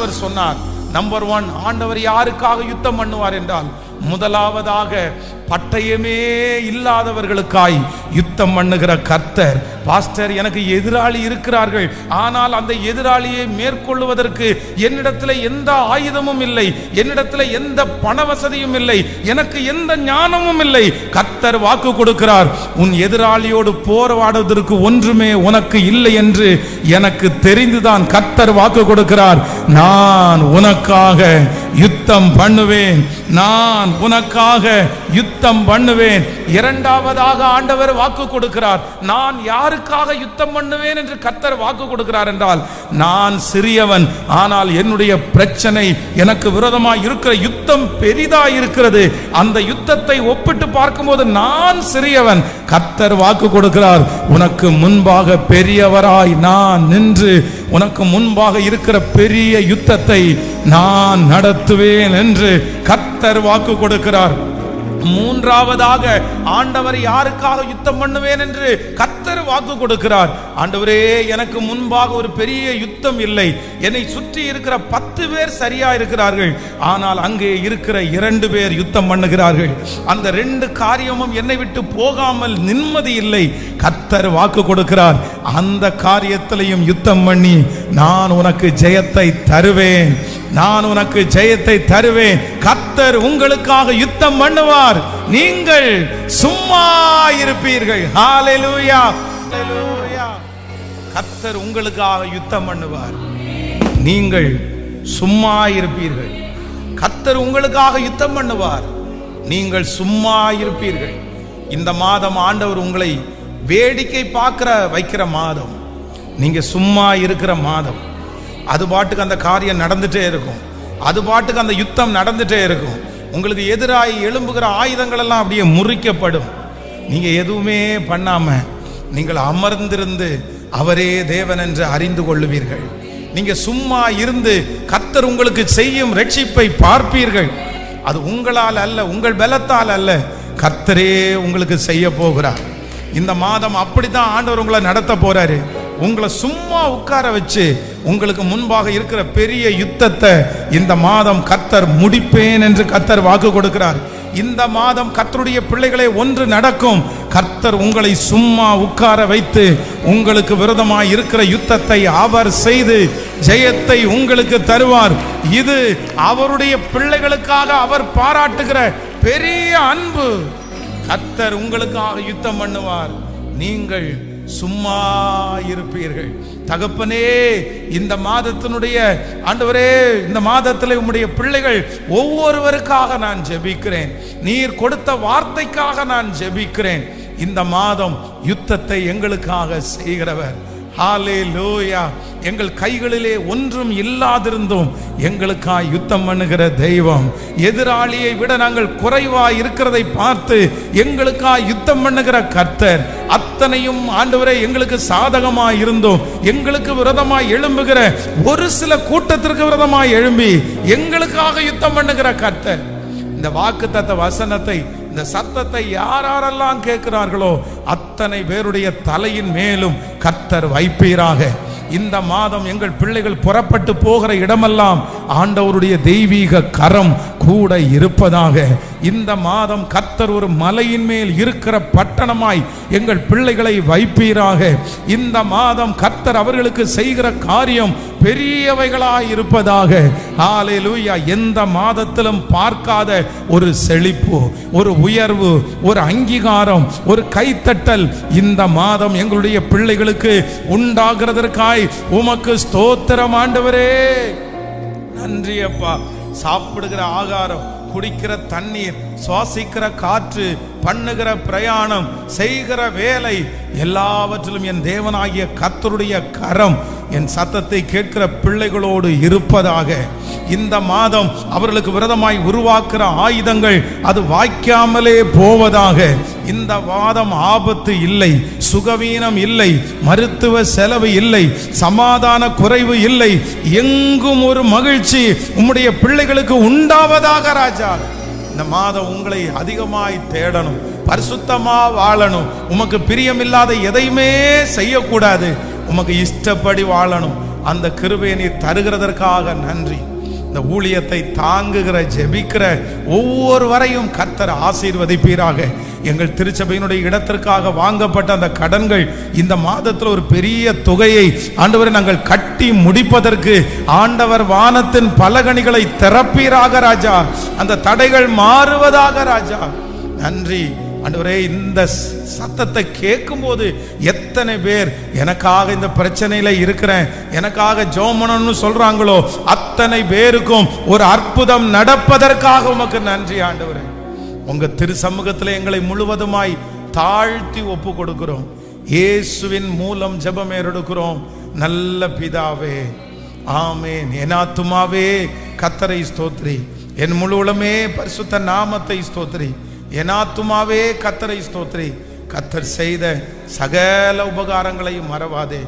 ஆண்டவர் சொன்னார் number one ஆண்டவர் யாருக்காக யுத்தம் பண்ணுவார் என்றால் முதலாவதாக பட்டயமே இல்லாதவர்களுக்காய் யுத்தம் பண்ணுகிற கர்த்தர். பாஸ்டர் எனக்கு எதிராளி இருக்கிறார்கள். ஆனால் அந்த எதிராளியை மேற்கொள்வதற்கு என்னிடத்தில் எந்த ஆயுதமும் இல்லை. என்னிடத்தில் எந்த பண வசதியும் இல்லை. எனக்கு எந்த ஞானமும் இல்லை. கர்த்தர் வாக்கு கொடுக்கிறார். உன் எதிராளியோடு போராடுவதற்கு ஒன்றுமே உனக்கு இல்லை என்று எனக்கு தெரிந்துதான் கர்த்தர் வாக்கு கொடுக்கிறார். நான் உனக்காக யுத்தம் பண்ணுவேன். நான் உனக்காக யுத்தம் பண்ணுவேன். இரண்டாவதாக ஆண்டவர் வாக்கு கொடுக்கிறார். நான் யாருக்காக யுத்தம் பண்ணுவேன் என்று கர்த்தர் வாக்கு கொடுக்கிறார் என்றால் நான் சிறியவன் ஆனால் என்னுடைய பிரச்சனை எனக்கு விரோதமாக இருக்கிற யுத்தம் பெரிதா இருக்கிறது. அந்த யுத்தத்தை ஒப்பிட்டு பார்க்கும்போது நான் சிறியவன். கர்த்தர் வாக்கு கொடுக்கிறார். உனக்கு முன்பாக பெரியவராய் நான் நின்று உனக்கு முன்பாக இருக்கிற பெரிய யுத்தத்தை நான் நடத்துவேன் என்று கத்தர் வாக்கு கொடுக்கிறார். மூன்றாவதாக ஆண்டவர் யாருக்காக யுத்தம் பண்ணுவேன் என்று கத்தர் வாக்கு கொடுக்கிறார். ஆண்டவரே எனக்கு முன்பாக ஒரு பெரிய யுத்தம் இல்லை. என்னை சுற்றி இருக்கிற பத்து பேர் சரியா இருக்கிறார்கள். ஆனால் அங்கே இருக்கிற இரண்டு பேர் யுத்தம் பண்ணுகிறார்கள். அந்த ரெண்டு காரியமும் என்னை விட்டு போகாமல் நிம்மதி இல்லை. கத்தர் வாக்கு கொடுக்கிறார். அந்த காரியத்திலையும் யுத்தம் பண்ணி நான் உனக்கு ஜெயத்தை தருவேன். நான் உனக்கு ஜெயத்தை தருவேன். கத்தர் உங்களுக்காக யுத்தம் பண்ணுவார். நீங்கள் சும்மா இருப்பீர்கள். ஹalleluya ஹalleluya உங்களுக்காக யுத்தம் பண்ணுவார். நீங்கள் சும்மா இருப்பீர்கள். கத்தர் உங்களுக்காக யுத்தம் பண்ணுவார். நீங்கள் சும்மா இருப்பீர்கள். இந்த மாதம் ஆண்டவர் உங்களை வேடிக்கை பார்க்கிற வைக்கிற மாதம். நீங்க சும்மா இருக்கிற மாதம். அது பாட்டுக்கு அந்த காரியம் நடந்துட்டே இருக்கும். அது பாட்டுக்கு அந்த யுத்தம் நடந்துட்டே இருக்கும். உங்களுக்கு எதிராகி எழும்புகிற ஆயுதங்கள் எல்லாம் அப்படியே முறிக்கப்படும். நீங்க எதுவுமே பண்ணாம நீங்கள் அமர்ந்திருந்து அவரே தேவன் என்று அறிந்து கொள்ளுவீர்கள். நீங்க சும்மா இருந்து கத்தர் உங்களுக்கு செய்யும் ரட்சிப்பை பார்ப்பீர்கள். அது உங்களால் அல்ல உங்கள் பலத்தால் அல்ல கத்தரே உங்களுக்கு செய்ய போகிறார். இந்த மாதம் அப்படித்தான் ஆண்டவர் உங்களை நடத்த போறாரு. உங்களை சும்மா உட்கார வச்சு உங்களுக்கு முன்பாக இருக்கிற பெரிய யுத்தத்தை இந்த மாதம் கத்தர் முடிப்பேன் என்று கத்தர் வாக்கு கொடுக்கிறார். இந்த மாதம் கத்தருடைய பிள்ளைகளை ஒன்று நடக்கும். கர்த்தர் உங்களை சும்மா உட்கார வைத்து உங்களுக்கு விரோதமாய் இருக்கிற யுத்தத்தை அவர் செய்து ஜெயத்தை உங்களுக்கு தருவார். இது அவருடைய பிள்ளைகளுக்காக அவர் பாராட்டுகிற பெரிய அன்பு. கத்தர் உங்களுக்காக யுத்தம் பண்ணுவார். நீங்கள் சும்மா இருப்பீர்கள். தகப்பனே இந்த மாதத்தினுடைய ஆண்டவரே இந்த மாதத்தில் உம்முடைய பிள்ளைகள் ஒவ்வொருவருக்காக நான் ஜெபிக்கிறேன். நீர் கொடுத்த வார்த்தைக்காக நான் ஜெபிக்கிறேன். இந்த மாதம் யுத்தத்தை எங்களுக்காக செய்கிறவர். ஹாலே லோயா எங்கள் கைகளிலே ஒன்றும் இல்லாதிருந்தும் எங்களுக்காய் யுத்தம் பண்ணுகிற தெய்வம். எதிராளியை விட நாங்கள் குறைவா இருக்கிறதை பார்த்து எங்களுக்காய் யுத்தம் பண்ணுகிற கர்த்தர். அத்தனையும் ஆண்டவரே எங்களுக்கு சாதகமா இருந்தோம். எங்களுக்கு விரதமாய் எழும்புகிற ஒரு சில கூட்டத்திற்கு விரதமாய் எழும்பி எங்களுக்காக யுத்தம் பண்ணுகிற கத்த இந்த வாக்குத்தத்த வசனத்தை இந்த சத்தத்தை யாரெல்லாம் கேட்கிறார்களோ அத்தனை பேருடைய தலையின் மேலும் கத்தர் வைப்பீராக. இந்த மாதம் எங்கள் பிள்ளைகள் புறப்பட்டு போகிற இடமெல்லாம் ஆண்டவருடைய தெய்வீக கரம் கூட இருப்பதாக. இந்த மாதம் கத்தர் ஒரு மலையின் மேல் இருக்கிற பட்டணமாய் எங்கள் பிள்ளைகளை வைப்பீராக. இந்த மாதம் கத்தர் அவர்களுக்கு செய்கிற காரியம் பெரியவைகளாய் இருப்பதாக. ஆலையிலூயா எந்த மாதத்திலும் பார்க்காத ஒரு செழிப்பு ஒரு உயர்வு ஒரு அங்கீகாரம் ஒரு கைத்தட்டல் இந்த மாதம் எங்களுடைய பிள்ளைகளுக்கு உண்டாகிறதற்காய் உமக்கு ஸ்தோத்திரம் ஆண்டவரே. நன்றி அப்பா. சாப்பிடுகிற ஆகாரம் குடிக்கிற தண்ணீர் சுவாசிக்கிற காற்று பண்ணுகிற பிரயாணம் செய்கிற வேலை எல்லாவற்றிலும் என் தேவனாகிய கத்தருடைய கரம் என் சத்தத்தை கேட்கிற பிள்ளைகளோடு இருப்பதாக இந்த மாதம் அவர்களுக்கு விரதமாய் உருவாக்குற ஆயுதங்கள் அது வாய்க்காமலே போவதாக. இந்த வாதம் ஆபத்து இல்லை சுகவீனம் இல்லை மருத்துவ செலவு இல்லை சமாதான குறைவு இல்லை. எங்கும் ஒரு மகிழ்ச்சி உம்முடைய பிள்ளைகளுக்கு உண்டாவதாக ராஜா. இந்த மாதம் உங்களை அதிகமாய் தேடணும் பரிசுத்தமா வாழணும். உமக்கு பிரியமில்லாத எதையுமே செய்யக்கூடாது. உமக்கு இஷ்டப்படி வாழணும். அந்த கிருபையை நீ தருகிறதற்காக நன்றி. இந்த ஊழியத்தை தாங்குகிற ஜெபிக்கிற ஒவ்வொருவரையும் கர்த்தர் ஆசீர்வதிப்பீராக. எங்கள் திருச்சபையினுடைய இடத்திற்காக வாங்கப்பட்ட அந்த கடன்கள் இந்த மாதத்தில் ஒரு பெரிய தொகையை ஆண்டவரை நாங்கள் கட்டி முடிப்பதற்கு ஆண்டவர் வானத்தின் பலகணிகளை திறப்பீராக ராஜா. அந்த தடைகள் மாறுவதாக ராஜா. நன்றி. அன்றுவரே இந்த சத்தத்தை கேட்கும்போது எத்தனை பேர் எனக்காக இந்த பிரச்சனையில் இருக்கிறேன் எனக்காக ஜோமனன்னு சொல்கிறாங்களோ அத்தனை பேருக்கும் ஒரு அற்புதம் நடப்பதற்காக உமக்கு நன்றி ஆண்டவரே. உங்கள் திரு சமூகத்தில் எங்களை முழுவதுமாய் தாழ்த்தி ஒப்பு கொடுக்கிறோம். இயேசுவின் மூலம் ஜபம் ஏறெடுக்கிறோம். நல்ல பிதாவே ஆமேன். ஏனாத்துமாவே கத்தரை ஸ்தோத்ரி என் முழு உளமே பரிசுத்த நாமத்தை ஸ்தோத்ரி எனாத்துமாவே கத்தரை ஸ்தோத்ரி கத்தர் செய்த சகல உபகாரங்களையும் மறவாதே.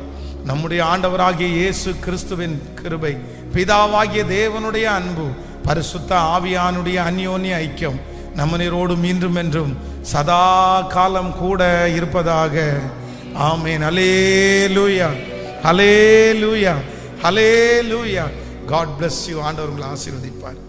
நம்முடைய ஆண்டவராகிய இயேசு கிறிஸ்துவின் கிருபை பிதாவாகிய தேவனுடைய அன்பு பரிசுத்த ஆவியானுடைய அந்யோன்ய ஐக்கியம் நம்மனரோடும் இன்றும் என்றும் சதா காலம் கூட இருப்பதாக. ஆமேன். லூயா ஹலே லூயா காட் பிளஸ் யூ ஆண்டவர்களை ஆசீர்வதிப்பார்.